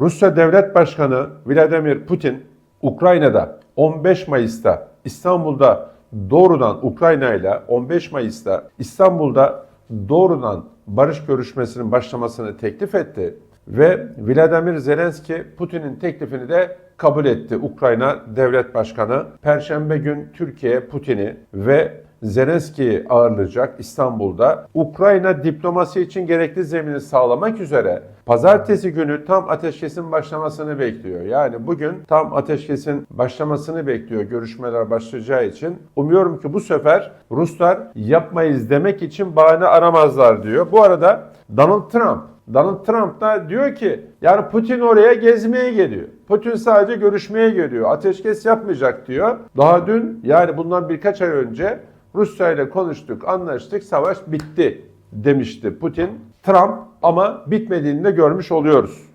Rusya Devlet Başkanı Vladimir Putin Ukrayna'da 15 Mayıs'ta İstanbul'da doğrudan Ukrayna ile 15 Mayıs'ta İstanbul'da doğrudan barış görüşmesinin başlamasını teklif etti ve Vladimir Zelenski Putin'in teklifini de kabul etti. Ukrayna Devlet Başkanı Perşembe gün Türkiye Putin'i ve Zelenski'yi ağırlayacak İstanbul'da. Ukrayna diplomasi için gerekli zemini sağlamak üzere pazartesi günü tam ateşkesin başlamasını bekliyor. Yani bugün tam ateşkesin başlamasını bekliyor görüşmeler başlayacağı için. Umuyorum ki bu sefer Ruslar yapmayız demek için bahane aramazlar diyor. Bu arada Donald Trump Donald Trump da diyor ki yani Putin oraya gezmeye geliyor. Putin sadece görüşmeye geliyor. Ateşkes yapmayacak diyor. Daha dün yani bundan birkaç ay önce Rusya ile konuştuk, anlaştık, savaş bitti demişti Putin. Trump ama bitmediğini de görmüş oluyoruz.